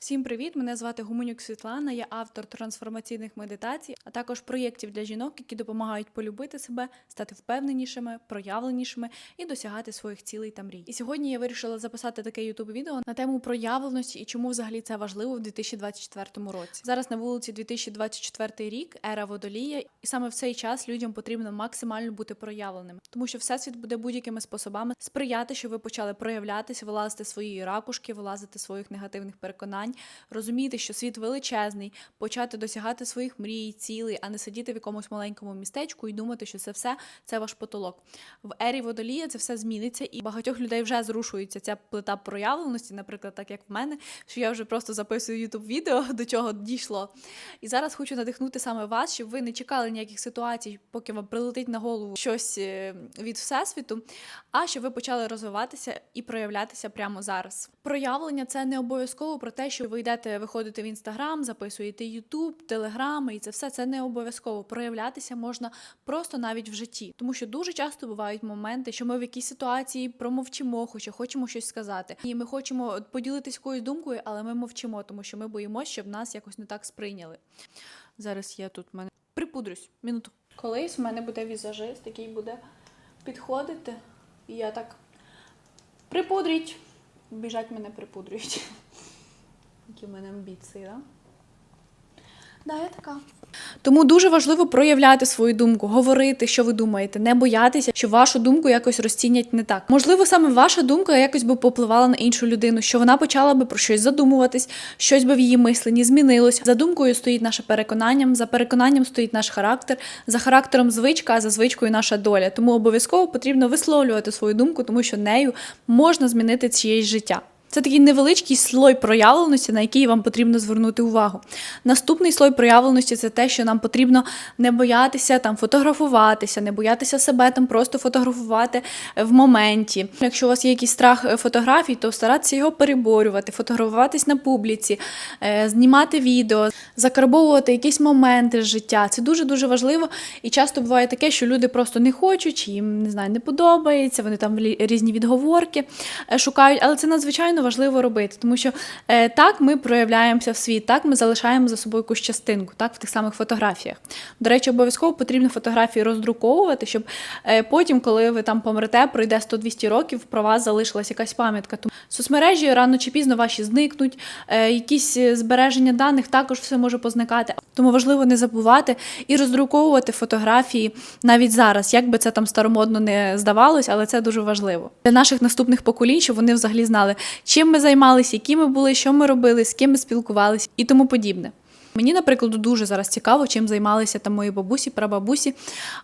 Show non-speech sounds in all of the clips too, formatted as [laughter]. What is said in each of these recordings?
Всім привіт! Мене звати Гуменюк Світлана. Я автор трансформаційних медитацій, а також проєктів для жінок, які допомагають полюбити себе, стати впевненішими, проявленішими і досягати своїх цілей та мрій. І сьогодні я вирішила записати таке ютуб відео на тему проявленості і чому взагалі це важливо в 2024 році. Зараз на вулиці 2024 рік, ера водолія, і саме в цей час людям потрібно максимально бути проявленими, тому що всесвіт буде будь-якими способами сприяти, щоб ви почали проявлятися, вилазити з своєї ракушки, вилазити своїх негативних переконань, розуміти, що світ величезний, почати досягати своїх мрій, цілей, а не сидіти в якомусь маленькому містечку і думати, що це все це ваш потолок. В ері водолія це все зміниться, і багатьох людей вже зрушується ця плита проявленості, наприклад, так як в мене, що я вже просто записую ютуб відео, [laughs] до чого дійшло. І зараз хочу надихнути саме вас, щоб ви не чекали ніяких ситуацій, поки вам прилетить на голову щось е, від всесвіту, а щоб ви почали розвиватися і проявлятися прямо зараз. Проявлення це не обов'язково про те, що ви йдете виходити в інстаграм, записуєте Ютуб, телеграми, і це все це не обов'язково. Проявлятися можна просто навіть в житті, тому що дуже часто бувають моменти, що ми в якійсь ситуації промовчимо, хоча хочемо щось сказати, і ми хочемо поділитися якоюсь думкою, але ми мовчимо, тому що ми боїмося, щоб нас якось не так сприйняли. Зараз я тут мене припудрюсь. Минуту. Колись в мене буде візажист, який буде підходити, і я так припудріть. Біжать мене припудрюють. Які в мене амбіції, да? Да, я така. Тому дуже важливо проявляти свою думку, говорити, що ви думаєте, не боятися, що вашу думку якось розцінять не так. Можливо, саме ваша думка якось би попливала на іншу людину, що вона почала би про щось задумуватись, щось би в її мисленні змінилось. За думкою стоїть наше переконанням, за переконанням стоїть наш характер, за характером звичка, а за звичкою наша доля. Тому обов'язково потрібно висловлювати свою думку, тому що нею можна змінити чиєсь життя. Це такий невеличкий слой проявленості, на який вам потрібно звернути увагу. Наступний слой проявленості це те, що нам потрібно не боятися там фотографуватися, не боятися себе там просто фотографувати е, в моменті. Якщо у вас є якийсь страх е, фотографій, то старатися його переборювати, фотографуватись на публіці, е, знімати відео, закарбовувати якісь моменти з життя. Це дуже дуже важливо. І часто буває таке, що люди просто не хочуть, їм не знаю, не подобається. Вони там різні відговорки шукають, але це надзвичайно важливо робити, тому що е, так ми проявляємося в світ, так ми залишаємо за собою якусь частинку, так в тих самих фотографіях. До речі, обов'язково потрібно фотографії роздруковувати, щоб е, потім, коли ви там помрете, пройде 100-200 років, про вас залишилась якась пам'ятка. Тому соцмережі рано чи пізно ваші зникнуть, е, якісь е, збереження даних також все може позникати. Тому важливо не забувати і роздруковувати фотографії навіть зараз, як би це там старомодно не здавалось, але це дуже важливо для наших наступних поколінь, щоб вони взагалі знали, чим ми займалися, які ми були, що ми робили, з ким ми спілкувалися і тому подібне. Мені, наприклад, дуже зараз цікаво, чим займалися там мої бабусі, прабабусі,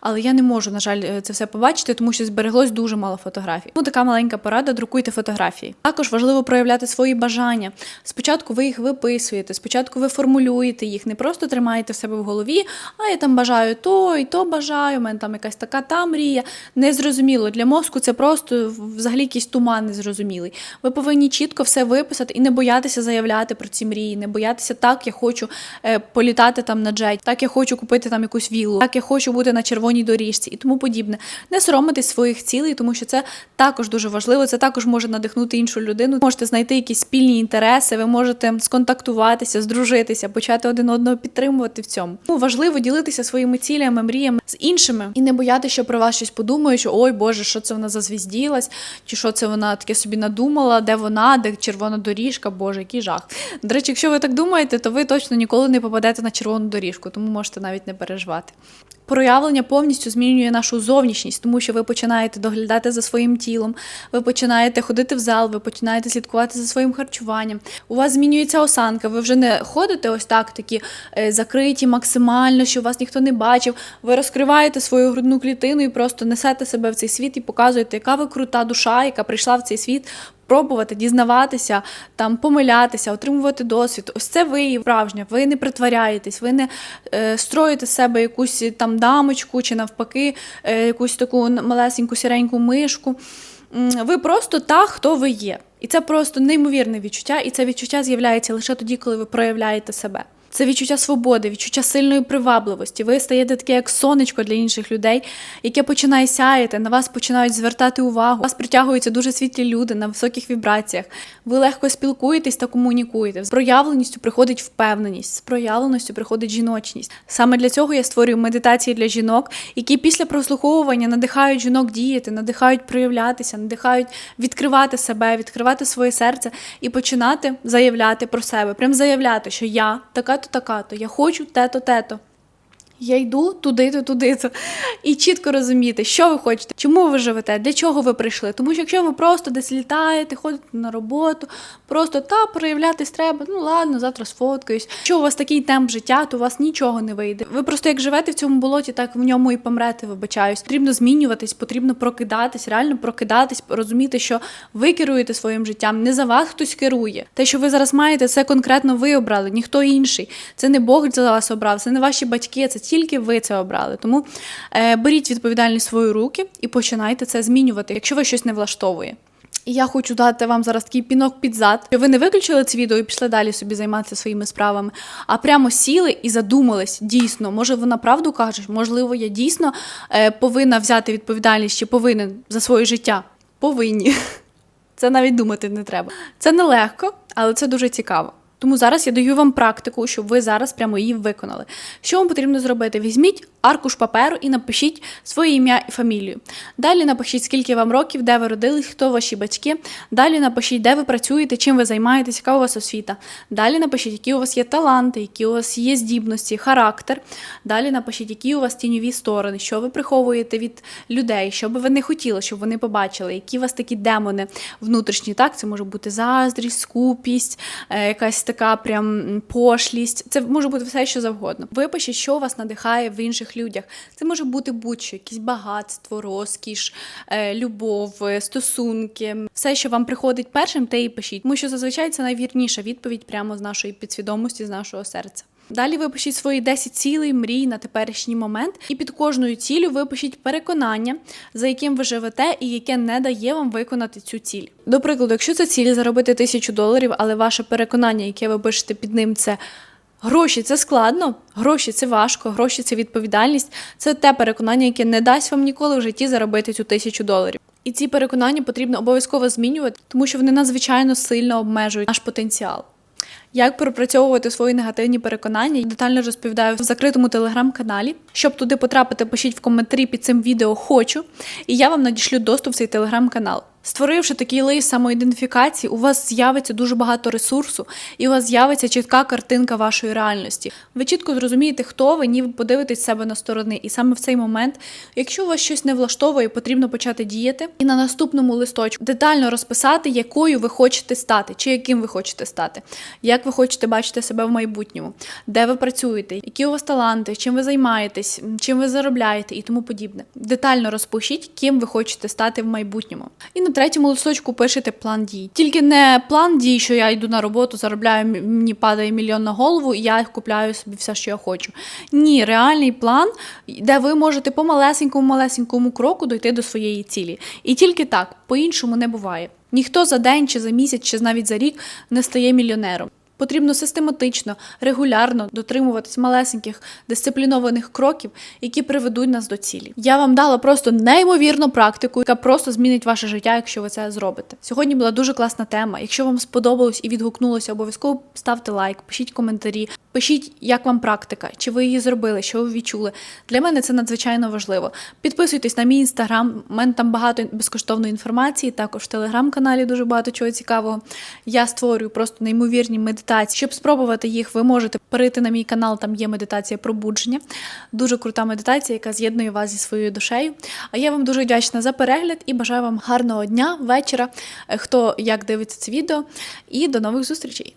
але я не можу, на жаль, е, це все побачити, тому що збереглось дуже мало фотографій. Тому така маленька порада: друкуйте фотографії. Також важливо проявляти свої бажання. Спочатку ви їх виписуєте, спочатку ви формулюєте їх, не просто тримаєте в себе в голові, а я там бажаю то і то бажаю. У мене там якась така та мрія. Незрозуміло. Для мозку це просто взагалі якийсь туман незрозумілий. Ви повинні чітко все виписати і не боятися заявляти про ці мрії, не боятися так, я хочу політати там на джеті, так я хочу купити там якусь віллу, так я хочу бути на червоній доріжці і тому подібне. Не соромитись своїх цілей, тому що це також дуже важливо. Це також може надихнути іншу людину. Можете знайти якісь спільні інтереси, ви можете сконтактуватися, здружитися, почати один одного підтримувати в цьому. Тому важливо ділитися своїми цілями, мріями з іншими і не боятися, що про вас щось подумають, що ой Боже, що це вона зазвізділась, чи що це вона таке собі надумала, де вона, де червона доріжка, Боже, який жах. До речі, якщо ви так думаєте, то ви точно ніколи не попадете на червону доріжку, тому можете навіть не переживати. Проявлення повністю змінює нашу зовнішність, тому що ви починаєте доглядати за своїм тілом, ви починаєте ходити в зал, ви починаєте слідкувати за своїм харчуванням. У вас змінюється осанка. Ви вже не ходите ось так, такі е, закриті максимально, що вас ніхто не бачив. Ви розкриваєте свою грудну клітину і просто несете себе в цей світ і показуєте, яка ви крута душа, яка прийшла в цей світ. Пробувати, дізнаватися, там помилятися, отримувати досвід. Ось це ви і справжня. Ви не притворяєтесь, ви не е, строїте з себе якусь там дамочку чи навпаки, е, якусь таку малесеньку сіреньку мишку. Ви просто та, хто ви є. І це просто неймовірне відчуття, і це відчуття з'являється лише тоді, коли ви проявляєте себе. Це відчуття свободи, відчуття сильної привабливості. Ви стаєте таке, як сонечко для інших людей, яке починає сяяти, на вас починають звертати увагу. Вас притягуються дуже світлі люди на високих вібраціях. Ви легко спілкуєтесь та комунікуєте. З проявленістю приходить впевненість, з проявленістю приходить жіночність. Саме для цього я створюю медитації для жінок, які після прослуховування надихають жінок діяти, надихають проявлятися, надихають відкривати себе, відкривати своє серце і починати заявляти про себе. Прям заявляти, що я така-то, така-то, я хочу те-то, те-то. Я йду туди-то, туди-то. І чітко розуміти, що ви хочете, чому ви живете, для чого ви прийшли. Тому що якщо ви просто десь літаєте, ходите на роботу, просто та проявлятись треба, ну ладно, завтра сфоткаюсь. Якщо у вас такий темп життя, то у вас нічого не вийде. Ви просто як живете в цьому болоті, так в ньому і помрете, вибачаюсь. Потрібно змінюватись, потрібно прокидатись, реально прокидатись, розуміти, що ви керуєте своїм життям, не за вас хтось керує. Те, що ви зараз маєте, це конкретно ви обрали, ніхто інший. Це не Бог за вас обрав, це не ваші батьки, це тільки ви це обрали. Тому е, беріть відповідальність в свої руки і починайте це змінювати, якщо ви щось не влаштовує. І я хочу дати вам зараз такий пінок під зад, що ви не виключили це відео і пішли далі собі займатися своїми справами, а прямо сіли і задумались дійсно. Може, вона правду каже, можливо, я дійсно е, повинна взяти відповідальність чи повинен за своє життя. Повинні. [laughs] Це навіть думати не треба. Це нелегко, але це дуже цікаво. Тому зараз я даю вам практику, щоб ви зараз прямо її виконали. Що вам потрібно зробити? Візьміть аркуш паперу і напишіть своє ім'я і фамілію. Далі напишіть, скільки вам років, де ви родились, хто ваші батьки. Далі напишіть, де ви працюєте, чим ви займаєтесь, яка у вас освіта. Далі напишіть, які у вас є таланти, які у вас є здібності, характер. Далі напишіть, які у вас тіньові сторони, що ви приховуєте від людей, що би ви не хотіли, щоб вони побачили, які у вас такі демони внутрішні. Так, це може бути заздрість, скупість, е, якась така прям пошлість. Це може бути все, що завгодно. Випишіть, що вас надихає в інших людях. Це може бути будь-що, якісь багатство, розкіш, е, любов, е, стосунки. Все, що вам приходить першим, те і пишіть. Тому що зазвичай це найвірніша відповідь прямо з нашої підсвідомості, з нашого серця. Далі випишіть свої 10 цілей, мрій на теперішній момент, і під кожною ціллю випишіть переконання, за яким ви живете, і яке не дає вам виконати цю ціль. До прикладу, якщо це ціль заробити тисячу доларів, але ваше переконання, яке ви пишете під ним, це Гроші це складно, гроші це важко, гроші це відповідальність. Це те переконання, яке не дасть вам ніколи в житті заробити цю тисячу доларів. І ці переконання потрібно обов'язково змінювати, тому що вони надзвичайно сильно обмежують наш потенціал. Як пропрацьовувати свої негативні переконання, детально розповідаю в закритому телеграм-каналі. Щоб туди потрапити, пишіть в коментарі під цим відео Хочу, і я вам надішлю доступ в цей телеграм-канал. Створивши такий лист самоідентифікації, у вас з'явиться дуже багато ресурсу, і у вас з'явиться чітка картинка вашої реальності. Ви чітко зрозумієте, хто ви, ніби подивитесь себе на сторони. І саме в цей момент, якщо у вас щось не влаштовує, потрібно почати діяти і на наступному листочку детально розписати, якою ви хочете стати, чи яким ви хочете стати, як ви хочете бачити себе в майбутньому, де ви працюєте, які у вас таланти, чим ви займаєтесь, чим ви заробляєте і тому подібне. Детально розпишіть, ким ви хочете стати в майбутньому. І на третьому листочку пишете план дій. Тільки не план дій, що я йду на роботу, заробляю мені падає мільйон на голову, і я купляю собі все, що я хочу. Ні, реальний план, де ви можете по малесенькому малесенькому кроку дойти до своєї цілі. І тільки так, по-іншому не буває. Ніхто за день, чи за місяць, чи навіть за рік не стає мільйонером. Потрібно систематично, регулярно дотримуватись малесеньких дисциплінованих кроків, які приведуть нас до цілі. Я вам дала просто неймовірну практику, яка просто змінить ваше життя, якщо ви це зробите. Сьогодні була дуже класна тема. Якщо вам сподобалось і відгукнулося, обов'язково ставте лайк, пишіть коментарі, пишіть, як вам практика, чи ви її зробили, що ви відчули. Для мене це надзвичайно важливо. Підписуйтесь на мій інстаграм. У мене там багато безкоштовної інформації. Також в телеграм-каналі дуже багато чого цікавого. Я створюю просто неймовірні медитації. Щоб спробувати їх, ви можете перейти на мій канал. Там є медитація пробудження. Дуже крута медитація, яка з'єднує вас зі своєю душею. А я вам дуже вдячна за перегляд і бажаю вам гарного дня, вечора, е, хто як дивиться це відео. І до нових зустрічей!